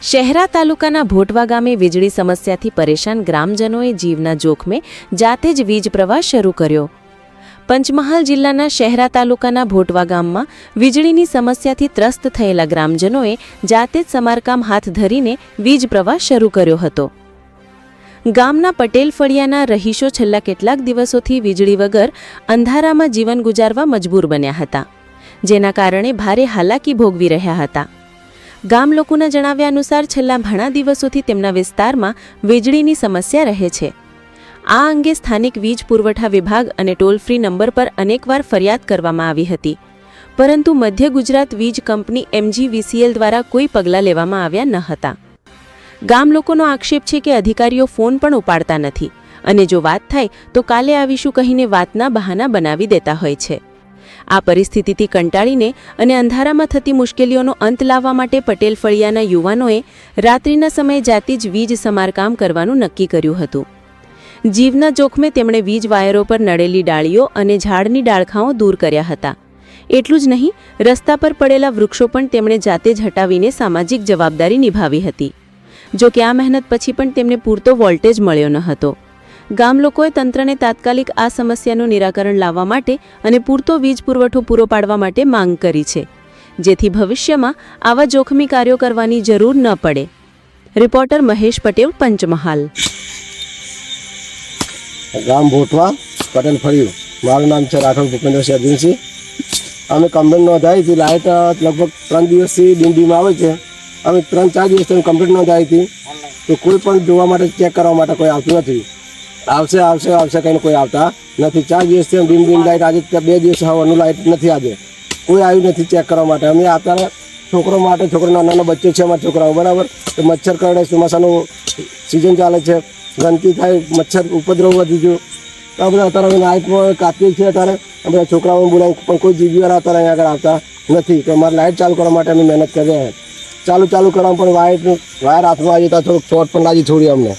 શહેરા તાલુકાના ભોટવા ગામે વીજળી સમસ્યાથી પરેશાન ગ્રામજનોએ જીવના જોખમે જાતે જ વીજ પ્રવાહ શરૂ કર્યો. પંચમહાલ જિલ્લાના શહેરા તાલુકાના ભોટવા ગામમાં વીજળીની સમસ્યાથી ત્રસ્ત થયેલા ગ્રામજનોએ જાતે જ સમારકામ હાથ ધરીને વીજ પ્રવાહ શરૂ કર્યો હતો. ગામના પટેલ ફળિયાના રહીશો છેલ્લા કેટલાક દિવસોથી વીજળી વગર અંધારામાં જીવન ગુજારવા મજબૂર બન્યા હતા, જેના કારણે ભારે હાલાકી ભોગવી રહ્યા હતા. ગામ લોકોના જણાવ્યા અનુસાર છેલ્લા ઘણા દિવસોથી તેમના વિસ્તારમાં વીજળીની સમસ્યા રહે છે. આ અંગે સ્થાનિક વીજ પુરવઠા વિભાગ અને ટોલ ફ્રી નંબર પર અનેકવાર ફરિયાદ કરવામાં આવી હતી. પરંતુ મધ્ય ગુજરાત વીજ કંપની એમજીવીસીએલ દ્વારા કોઈ પગલાં લેવામાં આવ્યા ન હતા. ગામ લોકોનો આક્ષેપ છે કે અધિકારીઓ ફોન પણ ઉપાડતા નથી અને જો વાત થાય તો કાલે આવીશું કહીને વાતના બહાના બનાવી દેતા હોય છે. આ પરિસ્થિતિથી કંટાળીને અને અંધારામાં થતી મુશ્કેલીઓનો અંત લાવવા માટે પટેલ ફળિયાના યુવાનોએ રાત્રિના સમયે જાતે જ વીજ સમારકામ કરવાનું નક્કી કર્યું હતું. જીવના જોખમે તેમણે વીજ વાયરો પર નડેલી ડાળીઓ અને ઝાડની ડાળખાઓ દૂર કર્યા હતા. એટલું જ નહીં, રસ્તા પર પડેલા વૃક્ષો પણ તેમણે જાતે જ હટાવીને સામાજિક જવાબદારી નિભાવી હતી. જો કે આ મહેનત પછી પણ તેમને પૂરતો વોલ્ટેજ મળ્યો ન હતો. ગામ લોકોએ તંત્રને તાત્કાલિક આ સમસ્યાનું નિરાકરણ લાવવા માટે અને પૂરતો વીજ પુરવઠો પૂરો પાડવા માટે માંગ કરી છે. જેથી ભવિષ્યમાં આવા જોખમી કાર્યો કરવાની જરૂર ન પડે. રિપોર્ટર મહેશ પટેલ, પંચમહાલ. ગામ ભોટવા, પટેલ ફર્યું. મારું નામ છે રાઠોડ ભૂપેન્દ્રસિંહ અજીનસિંહ અમે કમ્પ્લેન નોંધાવી હતી. લાઇટ લગભગ ત્રણ દિવસથી ડીમ આવે છે. અમે ત્રણ ચાર દિવસથી કમ્પ્લેન નોંધાવી હતી. તો કોઈ પણ જોવા માટે, ચેક કરવા માટે કોઈ આવતું નથી. આવશે આવશે આવશે કહીને કોઈ આવતા. નથી, ચાર દિવસથી ડીમ ડીમ લાઇટ આજે બે દિવસ હવાનું લાઇટ નથી આજે. કોઈ આવ્યું નથી ચેક કરવા માટે. અમે અત્યારે છોકરો માટે, છોકરો નાના નાના બચ્ચો છે અમારા છોકરાઓ, બરાબર? તો મચ્છર કરડે, ચોમાસાનું સિઝન ચાલે છે. ગંદકી થાય, મચ્છર ઉપદ્રવ વધી ગયો. તો બધા અત્યારે લાઇટમાં કાપીએ છીએ અત્યારે. અમે છોકરાઓ બોલાવી પણ કોઈ જીબીવાળા અત્યારે અહીંયા આગળ આવતા નથી. તો અમારે લાઇટ ચાલુ કરવા માટે અમે મહેનત કરી રહ્યા ચાલુ ચાલુ કરવામાં પણ વાયર વાયર હાથમાં આવી તો થોડુંક શોર્ટ પણ લાગી છોડી અમને.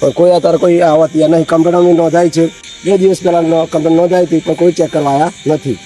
પણ કોઈ અત્યારે કોઈ આવતી નહીં. કમ્પ્લેન નોંધાઈ છે. બે દિવસ પહેલાં કમ્પ્લેન નોંધાઈ હતી, પણ કોઈ ચેક કરવા આવ્યા નથી.